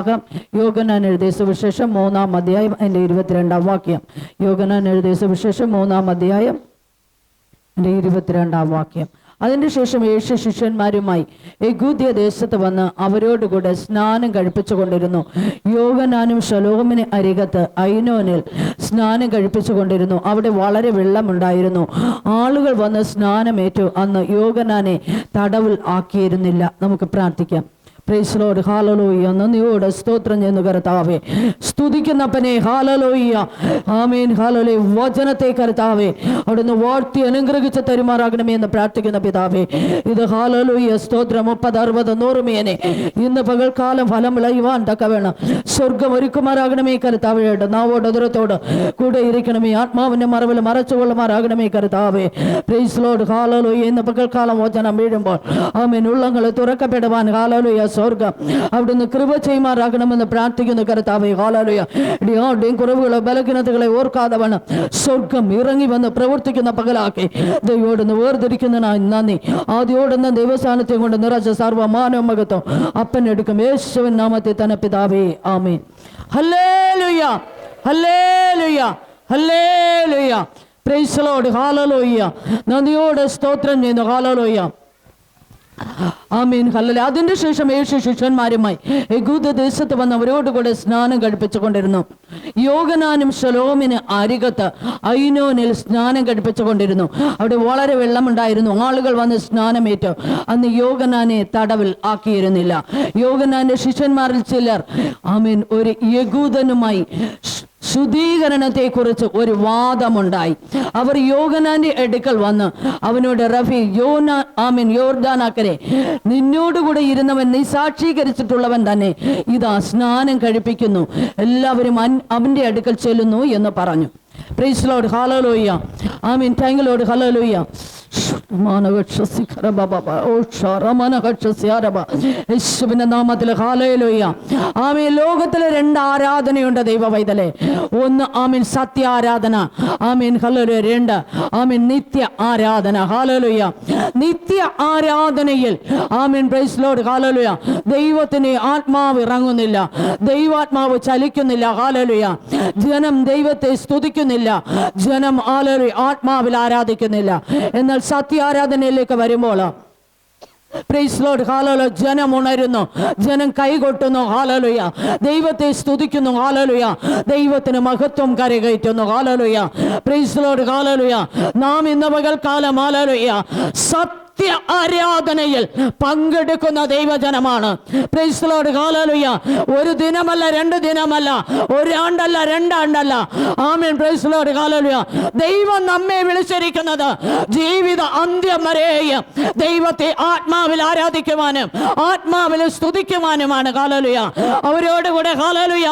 വിവാഹം യോഗനാൻ എഴുതിയ സുവിശേഷം മൂന്നാം അധ്യായം എന്റെ ഇരുപത്തിരണ്ടാം വാക്യം. യോഗനാൻ എഴുതിയ സുവിശേഷം മൂന്നാം അധ്യായം എന്റെ ഇരുപത്തിരണ്ടാം വാക്യം. അതിനുശേഷം യേശു ശിഷ്യന്മാരുമായി യഗൂദ്യ ദേശത്ത് വന്ന് അവരോടുകൂടെ സ്നാനം കഴിപ്പിച്ചു കൊണ്ടിരുന്നു യോഗനാനും ഷലോമിന് അരികത്ത് ഐനോനിൽ സ്നാനം കഴിപ്പിച്ചു കൊണ്ടിരുന്നു അവിടെ വളരെ വെള്ളമുണ്ടായിരുന്നു. ആളുകൾ വന്ന് സ്നാനമേറ്റു. അന്ന് യോഗനാനെ തടവിൽ ആക്കിയിരുന്നില്ല. നമുക്ക് പ്രാർത്ഥിക്കാം. പ്രൈസ്ലോട് ഹാലലോയ്യ നന്ദിയോട് സ്തോത്രം ചെയ്യുന്നു കർത്താവേ. സ്തുതിക്കുന്നപ്പനെ ഹാലലോയ്യ ആമേൻ ഹാലലേ വചനത്തെ കർത്താവേ അവിടുന്ന് വാഴ്ത്തി അനുഗ്രഹിച്ച് തരുമാറാകണമേ എന്ന് പ്രാർത്ഥിക്കുന്ന പിതാവേ. ഇത് ഹാലലോയ്യ സ്തോത്രം മുപ്പത് അറുപത് നൂറുമേനെ ഇന്ന് പകൽക്കാലം ഫലം വിളയുവാൻ തക്ക വേണം സ്വർഗം ഒരുക്കുമാറാകണമേ കർത്താവേ നാവോട് ദൂരത്തോട് കൂടെ ഇരിക്കണമേ. ആത്മാവിന്റെ മറവിൽ മറച്ചുകൊള്ളുമാറാകണമേ കർത്താവേ. പ്രേസ്ലോട് ഹാലലോയ്യ ഇന്ന് പകൽക്കാലം വചനം വീഴുമ്പോൾ ആമേൻ ഉള്ളങ്ങൾ തുറക്കപ്പെടുവാൻ ഹാലലോയ സ്വർഗം. അവിടുന്ന് കൃപ ചെയ്യുമാറാകണമെന്ന് പ്രാർത്ഥിക്കുന്നു കർത്താവേ ഹാലലോയ ഇടിയാരുടെയും കുറവുകളോ ബലഹീനതകളെ ഓർക്കാതെ വേണം സ്വർഗം ഇറങ്ങി വന്ന് പ്രവർത്തിക്കുന്ന പകലാക്കി. ദൈവോടൊന്ന് വേർതിരിക്കുന്നതിനായി നന്ദി. ആദ്യോടൊന്ന് ദൈവസ്ഥാനത്തെ കൊണ്ട് നിറച്ച സർവമാനവ മകത്വം അപ്പൻ എടുക്കും. യേശുവൻ നാമത്തെ തന്നെ പിതാവേ ആമേൻ. ഹല്ലേലൂയ. ഹല്ലേലൂയ. ഹല്ലേലൂയ. പ്രൈസലോട് ഹാലലോയ്യ നന്ദിയോട് സ്തോത്രം ചെയ്യുന്നു. ഹാലലോയ്യ ആമീൻ ഹല്ലലെ അതിന്റെ ശേഷം യേശു ശിഷ്യന്മാരുമായി യഹൂദ ദേശത്ത് വന്ന് അവരോടുകൂടെ സ്നാനം കഴിപ്പിച്ചുകൊണ്ടിരുന്നു. യോഗനാനും ശലോമിന് അരികത്ത് ഐനോനിൽ സ്നാനം കഴിപ്പിച്ചുകൊണ്ടിരുന്നു. അവിടെ വളരെ വെള്ളമുണ്ടായിരുന്നു. ആളുകൾ വന്ന് സ്നാനമേറ്റു. അന്ന് യോഗനാനെ തടവിൽ ആക്കിയിരുന്നില്ല. യോഗനാന്റെ ശിഷ്യന്മാരിൽ ചിലർ ആമീൻ ഒരു യഹൂദനുമായി ശ്- ശുദ്ധീകരണത്തെക്കുറിച്ച് ഒരു വാദമുണ്ടായി. അവർ യോഗനാന്റെ അടുക്കൽ വന്ന് അവനോട് റഫി യോന ആമീൻ യോർദാനാക്കരെ നിന്നോടുകൂടെ ഇരുന്നവൻ നീ സാക്ഷീകരിച്ചിട്ടുള്ളവൻ തന്നെ ഇതാ സ്നാനം കഴിപ്പിക്കുന്നു. എല്ലാവരും അവന്റെ അടുക്കൽ ചെല്ലുന്നു എന്ന് പറഞ്ഞു. Praise Lord hallelujah amen thank Lord hallelujah യേശുവിന്റെ നാമത്തിൽ ആമീൻ രണ്ട് ആരാധനയുണ്ട് ദൈവ വൈതലെ ഒന്ന് ആമീൻ സത്യ ആരാധന ആമീൻ ഹലോ രണ്ട് ആമീൻ നിത്യ ആരാധന. ഹാലലുയ നിത്യ ആരാധനയിൽ. ആമീൻ പ്രൈസ് ലോഡ് ഹാലലുയ ദൈവത്തിന് ആത്മാവ് ഇറങ്ങുന്നില്ല. ദൈവാത്മാവ് ചലിക്കുന്നില്ല. ഹാലലുയ ജനം ദൈവത്തെ സ്തുതിക്കുന്നില്ല ജനം ആലറി ആത്മാവിൽ ആരാധിക്കുന്നില്ല. എന്നാൽ സത്യാരാധനയിലേക്ക് വരുമ്പോൾ പ്രൈസ് ജനം ഉണരുന്നു. ജനം കൈകൊട്ടുന്നു ഹാലലുയ ദൈവത്തെ സ്തുതിക്കുന്നു ഹാലലുയ ദൈവത്തിന് മഹത്വം കരകയറ്റുന്നു ഹാലലുയ പ്രൈസ് ലോഡ് ഹാലലുയ നാം ഇന്ന് പകൽക്കാലം ഹാലലുയ സത്യ ആരാധനയിൽ പങ്കെടുക്കുന്ന ദൈവജനമാണ്. ഒരു ദിനമല്ല രണ്ട് ദിനമല്ല ഒരാണ്ടല്ല രണ്ടാണ്ടല്ല. ആമീൻ പ്രൈസ്ലോട് ഹാലലുയ ദൈവം നമ്മെ വിളിച്ചിരിക്കുന്നത് ജീവിത അന്ത്യം വരെയും ദൈവത്തെ ആത്മാവിൽ ആരാധിക്കുവാനും ആത്മാവിൽ സ്തുതിക്കുവാനുമാണ്. കാലലുയ അവരോടുകൂടെ കാലലുയ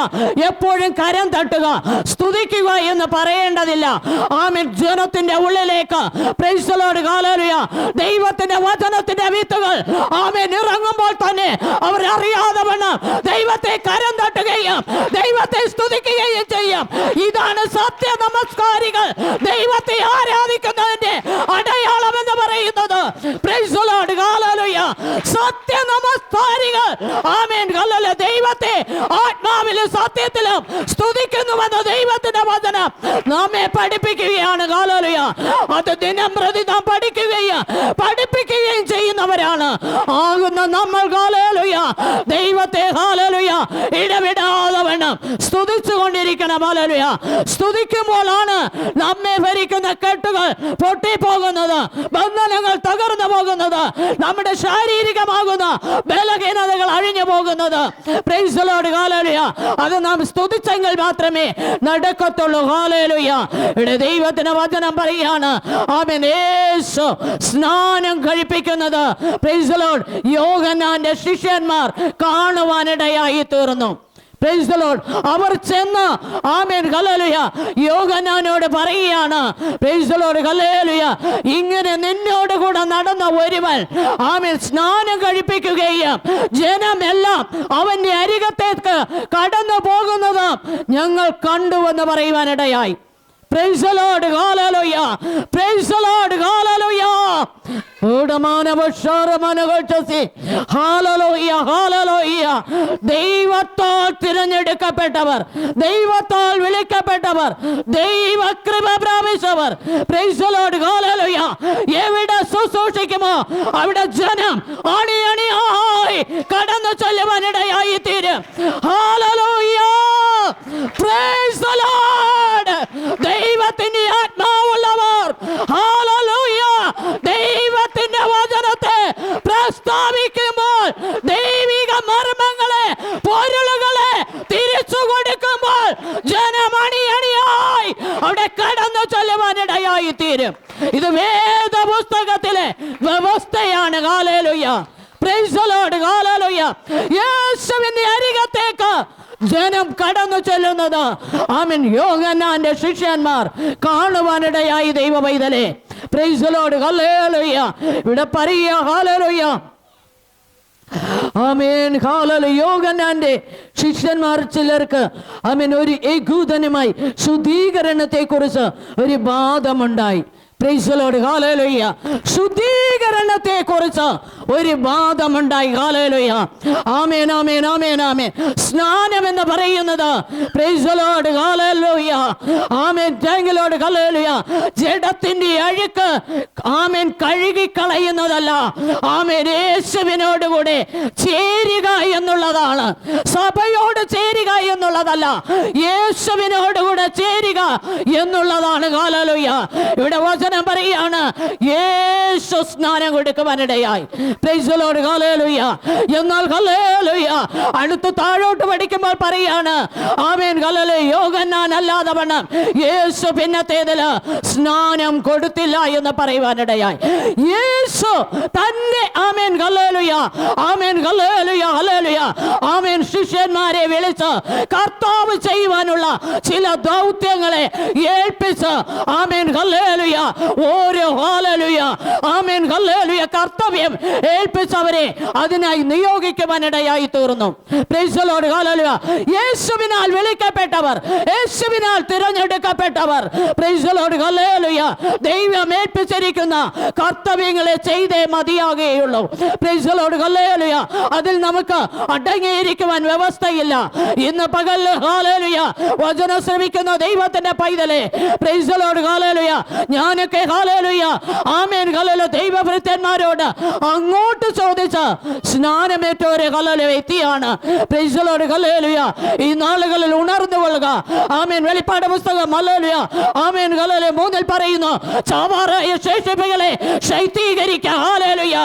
എപ്പോഴും കരം തട്ടുക സ്തുതിക്കുക എന്ന് പറയേണ്ടതില്ല. ആമീൻ ജനത്തിന്റെ ഉള്ളിലേക്ക്. പ്രൈസലോട് കാലലുയ ദൈവത്തിന്റെ വചനത്തിന്റെ വിത്തുകൾ ആമേൻ. ഇറങ്ങുമ്പോൾ തന്നെ അവർ അറിയാതെ വണ്ണം ദൈവത്തെ കരം തട്ടുകയും ദൈവത്തെ സ്തുതിക്കുകയും ചെയ്യും. ഇതാണ് സത്യ നമസ്കാരികൾ ദൈവത്തെ ആരാധിക്കുന്നതിന്റെ അടയാളം എന്ന് പറയുന്നത്. സത്യ നമസ്കാരികൾ ആമേൻ. കല്ലല്ല. ദൈവത്തെ ആത്മാവിലും സത്യത്തിലും സ്തുതിക്കുന്നുവെന്ന് ദൈവത്തിന്റെ വചനം നമ്മെ പഠിപ്പിക്കുകയാണ്. ഹല്ലേലൂയ അത് ദിനം പ്രതി നാം പഠിക്കുകയും ചെയ്യുന്നവരാണ് ആകുന്ന നമ്മൾ ദൈവത്തെ ഹല്ലേലൂയ വേണം സ്തുതിച്ചു കൊണ്ടിരിക്കണം അലലുയ സ്തുതിക്കുമ്പോഴാണ് നമ്മെ ഭരിക്കുന്ന കെട്ടുകൾ പൊട്ടിപ്പോകുന്നത്. ബന്ധനങ്ങൾ തകർന്നു പോകുന്നത്. നമ്മുടെ ശാരീരികമാകുന്ന ബലഹീനതകൾ അഴിഞ്ഞു പോകുന്നത്. പ്രൈസലോട് കാലലുയ. അത് നാം സ്തുതിച്ചെങ്കിൽ മാത്രമേ നടക്കത്തുള്ളൂ. കാലലുയ ഇവിടെ ദൈവത്തിന് വചനം യേശു സ്നാനം കഴിപ്പിക്കുന്നത്. പ്രൈസലോട് യോഗനാന്റെ ശിഷ്യന്മാർ കാണുവാനിടയായി തീർന്നു. അവർ ചെന്ന് ആമേൻ ഹല്ലേലൂയ യോഗനാനോട് പറയുകയാണ് ഇങ്ങനെ നിന്നോട് കൂടെ നടന്ന ഒരുവൻ ആമേൻ സ്നാനം കഴിപ്പിക്കുകയും ജനമെല്ലാം അവന്റെ അരികത്തേക്ക് കടന്നു പോകുന്നത് ഞങ്ങൾ കണ്ടുവെന്ന് പറയുവാനിടയായി. Praise the Lord. Hallelujah. ദൈവത്താൽ തിരഞ്ഞെടുക്കപ്പെട്ടവർ ദൈവത്താൽ വിളിക്കപ്പെട്ടവർ ദൈവകൃപ പ്രാപിച്ചവർ. എവിടെ ശുശ്രൂഷിക്കുമോ അവിടെ ജനം അണി അണിയായി കടന്നു ചെല്ലുവാനിടയായി തീരും. Hallelujah. Praise the Lord. ദൈവത്തിന്റെ ആത്മാവുള്ളവർ Hallelujah. ദൈവത്തിന്റെ വചനത്തെ പ്രസ്താവിക്കുമ്പോൾ ദൈവിക മർമ്മങ്ങളെ പൊരുളുകളെ തിരിച്ചു കൊടുക്കുമ്പോൾ ജനമണി അണിയായി അവിടെ കടന്നു ചെല്ലുവാനിടയായി തീരും ഇത് വേദ പുസ്തകത്തിലെ വ്യവസ്ഥയാണ് കാലേലുയ്യ കാലേലുയ്യ യേശുവിന്റെ അരികത്തേക്ക് ജനം കടന്നു ചെല്ലുന്നത് ആമൻ. യോഗനാന്റെ ശിഷ്യന്മാർ കാണുവാനിടയായി ദൈവ പൈതലെ പ്രൈസലോട് ഹല്ലേലൂയ ഇവിടെ പറയുക ഹാലലുയ്യ ആമേൻ. ഹാലല യോഗനാന്റെ ശിഷ്യന്മാർ ചിലർക്ക് ആമേൻ ഒരു ഏകൂതനുമായി ശുദ്ധീകരണത്തെ കുറിച്ച് ഒരു ബാധമുണ്ടായി ഹാലലുയ്യ ശുദ്ധീകരണത്തെ കുറിച്ച് ഒരു വാദമുണ്ടായി. ഹാലലുയ്യ ആമേൻ ആമേൻ ആമേൻ ആമേൻ. സ്നാനം എന്ന് പറയുന്നത് പ്രൈസലോട് ഹാലലുയ്യ ആമേൻ. താങ്കിലോട് ഹാലലുയ്യ ജഡത്തിന്റെ അഴുക്ക് ആമേൻ കഴുകിക്കളയുന്നതല്ല. ആമേൻ. യേശുവിനോട് കൂടെ ചേരുക എന്നുള്ളതാണ്. സഭയോട് ചേരുക എന്നുള്ളതല്ല. യേശുവിനോട് കൂടെ ചേരുക എന്നുള്ളതാണ്. കാലലുയ്യ ഇവിടെ വചനം പറയാണ് യേശു സ്നാനം കൊടുക്കുവാനിടയായി. പ്രൈസലോട് എന്നാൽ അടുത്ത് താഴോട്ട് പഠിക്കുമ്പോൾ പറയാണ് ആമേൻ കലല് യോഗന്നാൻ അല്ലാതെ വണ്ണം യേശു പിന്നത്തേതിൽ സ്നാനം കൊടുത്തില്ല എന്ന് പറയുവാനിടയായി. യേശു തന്നെ ആമേൻ കലലുയ ആമേൻ കലലുയ അലലുയ ആമേൻ ശിഷ്യന്മാരെ വിളിച്ച് കർത്താവ് ചെയ്യുവാനുള്ള ചില ദൗത്യങ്ങളെ ഏൽപ്പിച്ച് ആമേൻ ഹല്ലേലൂയ ഓരോ ഹാലലുയ ആമേൻ ഹല്ലേലൂയ കർത്തവ്യം ഏൽപ്പിച്ചവരെ അതിനായി നിയോഗിക്കുവാനിടയായി തീർന്നു പ്രൈസ് the ലോർഡ് Hallelujah. യേശുവിനാൽ വിളിക്കപ്പെട്ടവർ യേശുവിനാൽ തിരഞ്ഞെടുക്കപ്പെട്ടവർ പ്രൈസ് ദി ലോർഡ് Hallelujah. ദൈവം ഏൽപ്പിച്ചിരിക്കുന്ന കർത്തവ്യങ്ങളെ ചെയ്തേ മതിയാകുകയുള്ളൂ ലോർഡ് Hallelujah. അതിൽ നമുക്ക് അടങ്ങിയിരിക്കുവാൻ വ്യവസ്ഥയില്ല ഇന്ന് പകൽ ഹാലേലുയ വചന ശ്രമിക്കുന്ന ദൈവത്തിന്റെ പൈതലെ ലോർഡ് the Lord. Hallelujah. ഞാനൊക്കെ ഹാലേലുയ ആമേൻ ഹലല ദൈവഭൃത്യന്മാരോട് അങ്ങോട്ട് ചോദിച്ച സ്നാനമേറ്റവരെ ഹലല വ്യക്തിയാണ് Lord. Hallelujah. ഈ നാളുകളിൽ ഉണർന്നു കൊള്ളുക ആമേൻ വെളിപ്പാട് പുസ്തകം ഹലലുയ ആമേൻ ഹലല മൂന്നിൽ പറയുന്നു ചാവാറായ ശേഷിപ്പുകളെ ശൈത്യീകരിക്കുക hallelujah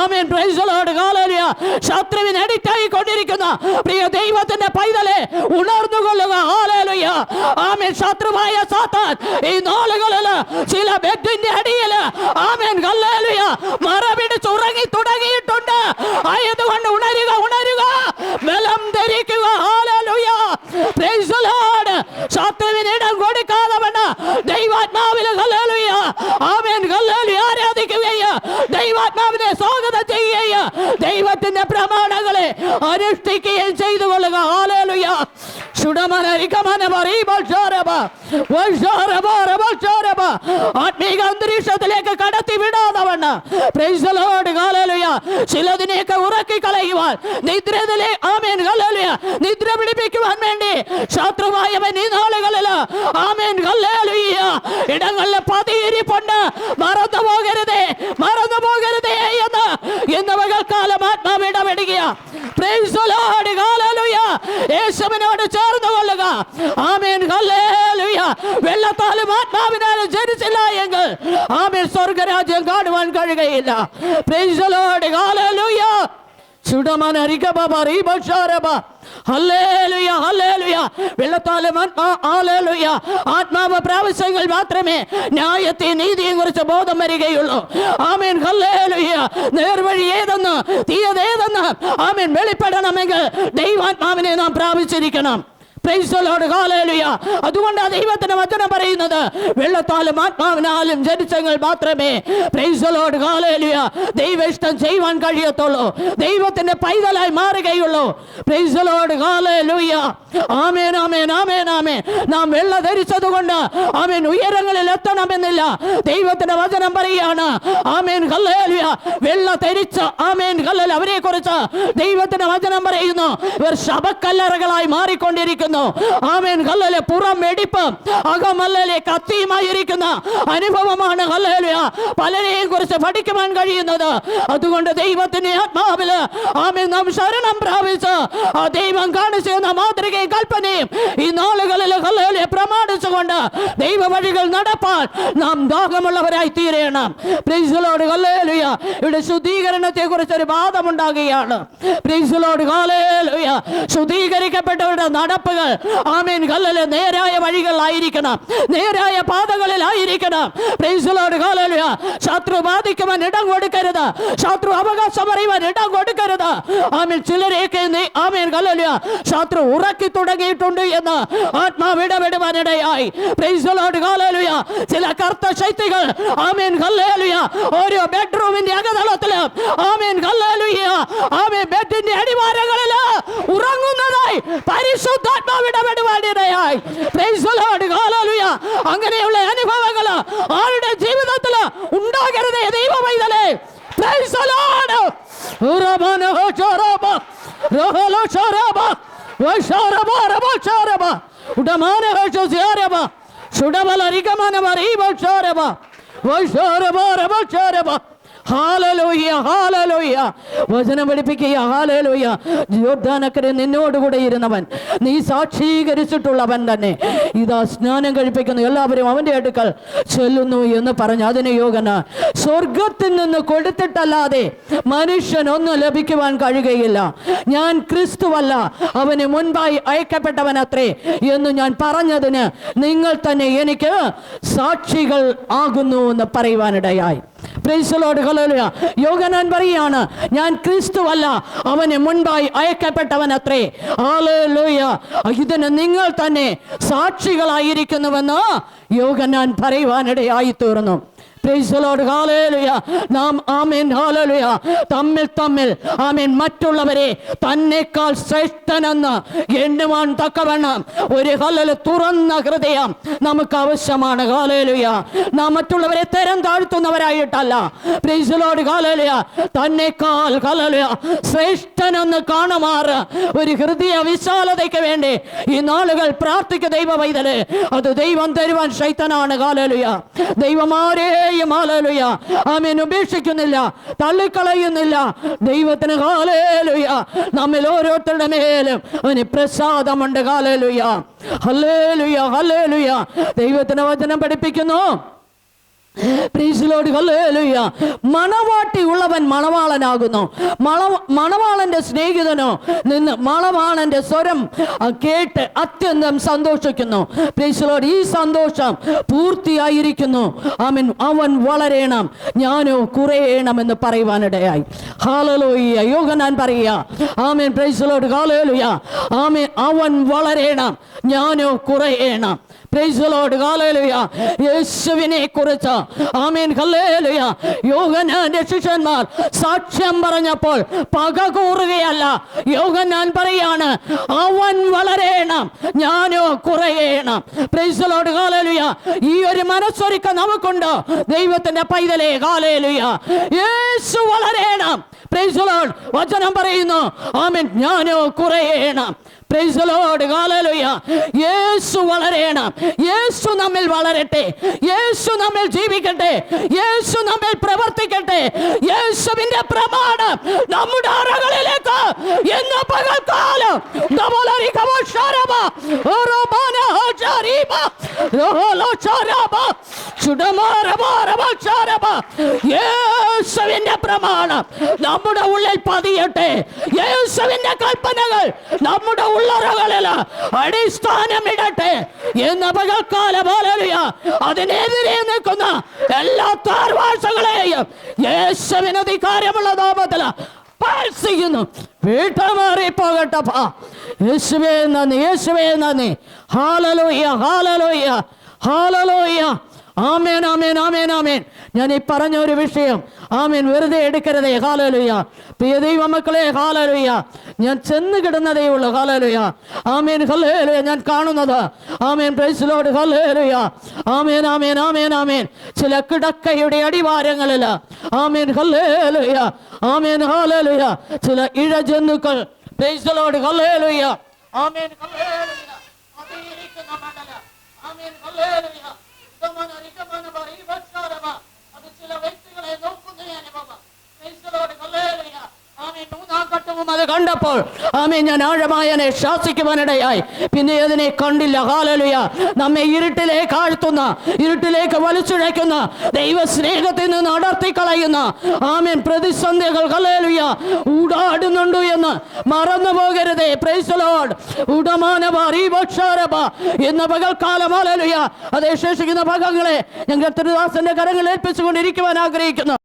amen praise the Lord. Hallelujah. ശത്രുവിന് അഡിക്റ്റായി കൊണ്ടിരിക്കുന്ന പ്രിയ ദൈവത്തിന്റെ പൈതലെ ഉണർന്നു കൊള്ളുക ഹാലലുയ ആമേൻ ശത്രുവായ സാത്താൻ ഈ നാളുകളിൽ ചില ബെഡിന്റെ അടിയിൽ ആമേൻ ഹല്ലേലൂയ. മറ പിടിച്ച് ഉറങ്ങി തുടങ്ങിയിട്ടുണ്ട്. ആയതുകൊണ്ട് ഉണരുക ഉണരുക. ബലം ധരിക്കുക ഹല്ലേലൂയ. Price Lord. ശത്രുവിന് ഇടം കൊടുക്കാതെ വണ്ണ ദൈവാത്മാവിൽ ഹല്ലേലൂയ. Amen hallelujah. ആരാധിക്കുകയും ദൈവാത്മാവിനെ സ്വാഗതം ചെയ്യുകയും ദൈവത്തിന്റെ പ്രമാണങ്ങളെ അനുഷ്ഠിക്കുകയും ചെയ്തു കൊള്ളുക. ഹാലേലൂയ ആത്മീക അന്തരീക്ഷത്തിലേക്ക് കടത്തി വിടാതവണ്ണ്. ചിലതിനെയൊക്കെ ഉറക്കി കളയുവാൻ നിദ്രതലെ ആമേൻ ഹല്ലേലൂയ നിദ്ര പിടിപ്പിക്കുവാൻ വേണ്ടി ശത്രുവായവൻ ഈ നാളുകളിൽ ആമേൻ ഹല്ലേലൂയ ഇടങ്ങളിൽ പതിയിരിപ്പുണ്ട്. മറന്നു പോകരുതേ മറന്നു പോകരുതേ എന്ന് ഇന്ന് പകൽക്കാലം ആത്മാവ് ഇടപെടുകയ. യേശുവിനോട് ചേർന്ന് കൊള്ളുക ആമേൻ ഹല്ലേലൂയ വെള്ളത്താലും ആത്മാവിനാലും ജനിച്ചില്ല എങ്കിൽ ആമേ സ്വർഗരാജ്യം കാണുവാൻ കഴിയുകയില്ല. പ്രാവശ്യങ്ങൾ മാത്രമേ ന്യായത്തെ നീതിയെ കുറിച്ച് ബോധം വരികയുള്ളൂ. ആമീൻ നേർവഴി ഏതെന്ന് തീയതേതെന്ന് ആമീൻ വെളിപ്പെടണമെങ്കിൽ ദൈവാത്മാവിനെ നാം പ്രാപിച്ചിരിക്കണം. പ്രൈസലോട് അതുകൊണ്ട് ദൈവത്തിന്റെ വചനം പറയുന്നത് വെള്ളത്താലും ആത്മാവിനാലും ജനിച്ചങ്ങൾ മാത്രമേ. ദൈവ ഇഷ്ടം ചെയ്യുവാൻ കഴിയത്തുള്ളൂ. ദൈവത്തിന്റെ പൈതലായി മാറുകയുള്ളൂ. ആമേൻ ആമേൻ ആമേൻ ആമേൻ. നാം വെള്ള ധരിച്ചത് കൊണ്ട് ആമേൻ ഉയരങ്ങളിൽ എത്തണമെന്നില്ല. ദൈവത്തിന്റെ വചനം പറയുകയാണ് ആമേൻ ഹല്ലേലൂയ. വെള്ള ധരിച്ച ആമേൻ ഹല്ലേല അവരെ കുറിച്ച് ദൈവത്തിന്റെ വചനം പറയുന്നു. ഇവർ ശബക്കല്ലറകളായി മാറിക്കൊണ്ടിരിക്കുന്നു. ആമേൻ. ഹല്ലേല പുറം വെടിപ്പ് അകമല്ലലെ കത്തിയുമായിരിക്കുന്ന അനുഭവമാണ് ഹല്ലേലൂയ. പലരെയും കുറിച്ച് പഠിക്കുവാൻ കഴിയുന്നത്. അതുകൊണ്ട് ദൈവത്തിന്റെ ആത്മാവിൽ ആമേൻ നാം ശരണം പ്രാപിച്ച് ആ ദൈവം കാണിച്ചു തന്ന മാതൃകയും കൽപ്പനയും ഈ നാളുകളിൽ ഹല്ലേലൂയ പ്രമാണിച്ചുകൊണ്ട് ദൈവ വഴികൾ നടപ്പാൻ നാം ദാഹമുള്ളവരായി തീരണം. പ്രീസിലോട് ഹല്ലേലൂയ ഇവിടെ ശുദ്ധീകരണത്തെ കുറിച്ച് ഒരു വാദമുണ്ടാകുകയാണ് പ്രീസിലോട് ഹല്ലേലൂയ ശുദ്ധീകരിക്കപ്പെട്ടവരുടെ നടപ്പുകൾ ആമീൻ കല്ലല് നേരായ വഴികളിലായിരിക്കണം നേരായ പാതകളിലായിരിക്കണം പ്രീസിലോട് കാലേലുയ ശത്രു ബാധിക്കുവാൻ ഇടം കൊടുക്കരുത്. ശത്രു അവകാശം പറയുവാൻ ഇടം കൊടുക്കരുത്. ആമീൻ ചിലരെയൊക്കെ ആമീൻ ഹല്ലേലൂയ ശത്രു ഉറക്കി തുടങ്ങിയിട്ടുണ്ട് എന്ന് ആത്മാവ് ഇടപെടുവാനിടയായി. പ്രൈസലോട് ഹല്ലേലൂയ ചില കർത്ത ശക്തികൾ ആമീൻ ഹല്ലേലൂയ. ഓരോ ബെഡ്റൂമിന്റെ അകതളത്തിൽ. ആമീൻ ഹല്ലേലൂയ. ആമീൻ ബെഡിന്റെ അടിവാരങ്ങളിൽ ഉറങ്ങുന്നതായി പരിശുദ്ധാത്മാവ് ഇടപെടുവാനിടയായി പ്രൈസലോട് ഹല്ലേലൂയ അങ്ങനെയുള്ള അനുഭവങ്ങൾ ആരുടെ ജീവിതത്തിൽ ഉണ്ടാകരുതേ ദൈവ പൈതലേ പ്രൈസലോട് ഉറബന ഹോചറബ റഹല ശറബ وشاربا ربا شاربا ودمان غشو زياربا شدبا لريكمان مريبا شاربا وشاربا ربا شاربا വചനം പഠിപ്പിക്കുക ഹാലലോയ്യ ജോർദാനക്കരെ നിന്നോടുകൂടെ ഇരുന്നവൻ. നീ സാക്ഷീകരിച്ചിട്ടുള്ളവൻ തന്നെ. ഇതാ സ്നാനം കഴിപ്പിക്കുന്നു എല്ലാവരും അവന്റെ അടുക്കൽ ചൊല്ലുന്നു എന്ന് പറഞ്ഞു. അതിന് യോഗന സ്വർഗത്തിൽ നിന്ന് കൊടുത്തിട്ടല്ലാതെ മനുഷ്യൻ ഒന്നും ലഭിക്കുവാൻ കഴിയുകയില്ല. ഞാൻ ക്രിസ്തുവല്ല അവന് മുൻപായി അയക്കപ്പെട്ടവൻ അത്രേ എന്ന് ഞാൻ പറഞ്ഞതിന് നിങ്ങൾ തന്നെ എനിക്ക് സാക്ഷികൾ ആകുന്നു എന്ന് പറയുവാനിടയായി. യോഗനാൻ പറയാണ് ഞാൻ ക്രിസ്തുവല്ല അവന് മുൻപായി അയക്കപ്പെട്ടവൻ അത്രേ. ഇതിന് നിങ്ങൾ തന്നെ സാക്ഷികളായിരിക്കുന്നുവെന്ന് യോഗനാൻ പറയുവാനിടയായി തീർന്നു നാം ആമേൻ. തമ്മിൽ തമ്മിൽ ആമേൻ. മറ്റുള്ളവരെ തന്നെക്കാൾ ശ്രേഷ്ഠനെന്ന് എണ്ണുവാൻ തക്കവണ്ണം ഒരു ഹലല് തുറന്ന ഹൃദയം നമുക്ക് ആവശ്യമാണ്. ഹാലേലുയ നാം മറ്റുള്ളവരെ തരം താഴ്ത്തുന്നവരായിട്ടല്ല. പ്രീസിലോട് ഹാലേലുയ തന്നെക്കാൾ ഹലലുയ ശ്രേഷ്ഠനെന്ന് കാണുമാറ് ഒരു ഹൃദയ വിശാലതയ്ക്ക് വേണ്ടി ഈ നാളുകൾ പ്രാർത്ഥിക്കുക ദൈവ വൈതൽ. അത് ദൈവം തരുവാൻ ശൈത്തനാണ്. ഹാലേലുയ ദൈവമാരെയും ഹാലേലുയ ആമേൻ. ഉപേക്ഷിക്കുന്നില്ല. തള്ളിക്കളയുന്നില്ല. ദൈവത്തിന് ഹാലേലുയ. നമ്മിൽ ഓരോരുത്തരുടെ മേലും അവന് പ്രസാദമുണ്ട്. ഹാലേലുയ. ഹല്ലേലുയ ഹല്ലേലുയ ദൈവത്തിന് വചനം പഠിപ്പിക്കുന്നു. മണവാട്ടി ഉള്ളവൻ മണവാളനാകുന്നു. മണ മണവാളന്റെ സ്നേഹിതനോ നിന്ന് മണവാളന്റെ സ്വരം കേട്ട് അത്യന്തം സന്തോഷിക്കുന്നു. പ്രീസിലോട് ഈ സന്തോഷം പൂർത്തിയായിരിക്കുന്നു. അവൻ അവൻ വളരേണം ഞാനോ കുറയണം എന്ന് പറയുവാനിടയായി. ഹാലലോയ്യ യോഗനാൻ പറയുക. ആമേൻ. പ്രൈസിലോട് ഹാലലോയ ആമേൻ. അവൻ വളരേണം ഞാനോ കുറയണം. യേശുവിനെ കുറിച്ച്. ആമീൻ യോഹന്നാന്റെ ശിഷ്യന്മാർ സാക്ഷ്യം പറഞ്ഞപ്പോൾ പക കൂറുകയല്ല. യോഹന്നാൻ പറയാണ് അവൻ വളരേണം ഞാനോ കുറയേണം. പ്രൈസലോട് കാലലുയ ഈ ഒരു മനസ്സൊരുക്കം നമുക്കുണ്ട്. ദൈവത്തിന്റെ പൈതലെ ഹാലേലുയ യേശു വളരേണം. പ്രൈസലോട് വചനം പറയുന്നു ആമീൻ ഞാനോ കുറയേണം. യേശു വളരേണം. യേശു നമ്മിൽ വളരട്ടെ. യേശു നമ്മിൽ ജീവിക്കട്ടെ. യേശു നമ്മിൽ പ്രവർത്തിക്കട്ടെ. യേശുവിന്റെ പ്രമാണം നമ്മുടെ അറകളിലേക്ക് എന്ന പകൽക്കാലം. യേശുവിന്റെ പ്രമാണം നമ്മുടെ ഉള്ളിൽ പതിയട്ടെ. യേശുവിന്റെ കൽപ്പനകൾ നമ്മുടെ ഉള്ളറകളിൽ അടിസ്ഥാനമിടട്ടെ എന്ന് പകൽക്കാല പോലെയ അതിനെതിരെ നിൽക്കുന്ന എല്ലാ താർവാഴ്ചകളെയും യേശുവിന് അധികാരമുള്ള നാമത്തിൽ ചെയ്യുന്നു വീട്ടമാറി പോകട്ടപ്പാ യേശുവേ നന്ദി യേശുവേ നന്ദി. ഹാലലോയ്യ ഹാലലോയ്യ ഹാലലോയ്യ ആമേൻ ആമേൻ ആമേൻ ആമേൻ. ഞാൻ ഈ പറഞ്ഞ ഒരു വിഷയം ആമേൻ വെറുതെ എടുക്കരുതേ. ഹാലലുയ. പ്രിയ ദൈവമക്കളെ ഹാലലുയ. ഞാൻ ചെന്ന് കിടന്നതേ ഉള്ളൂ. ഹാലലുയ. ആമേൻ ഹല്ലേലൂയ ഞാൻ കാണുന്നത്. Amen praise the Lord hallelujah amen amen amen amen. ചില കിടക്കയുടെ അടിവാരങ്ങളിൽ ആമേൻ ഹല്ലേലൂയ ആമേൻ ഹാലലുയ. ചില ഇഴജന്തുക്കൾ. പ്രൈസിലോട് ഹല്ലേലൂയ ആമേൻ ഹല്ലേലൂയ അതിരിക്കുന്ന മണ്ഡല. ആമേൻ ഹല്ലേലുയ ഇതമന ഇതമന ബൈബച്ചാരമ അത് ചില വ്യക്തികളെ നോക്കുന്ന അനുഭവം പ്രൈസിലോട് ഹല്ലേലുയ ആമേൻ മൂന്നാം ഘട്ടവും അത് കണ്ടപ്പോൾ ആമേ ഞാൻ ആഴമായ എന്നെ ശാസിക്കുവാനിടയായി. പിന്നെ അതിനെ കണ്ടില്ല. ഹാലലുയ നമ്മെ ഇരുട്ടിലേക്ക് ആഴ്ത്തുന്ന ഇരുട്ടിലേക്ക് വലിച്ചുഴയ്ക്കുന്ന ദൈവ സ്നേഹത്തിൽ നിന്ന് അടർത്തി കളയുന്ന ആമേൻ പ്രതിസന്ധികൾ ഹലേലുയ ഊടാടുന്നുണ്ട് എന്ന് മറന്നു പോകരുതേ. പ്രൈസലോഡ് ഉടമാനബാരീപക്ഷാരബ എന്ന പകൽക്കാലം ഹലേലുയ അതേ ശേഷിക്കുന്ന ഭാഗങ്ങളെ ഞങ്ങൾ തിരുദാസന്റെ കരങ്ങൾ ഏൽപ്പിച്ചുകൊണ്ടിരിക്കുവാൻ ആഗ്രഹിക്കുന്നു.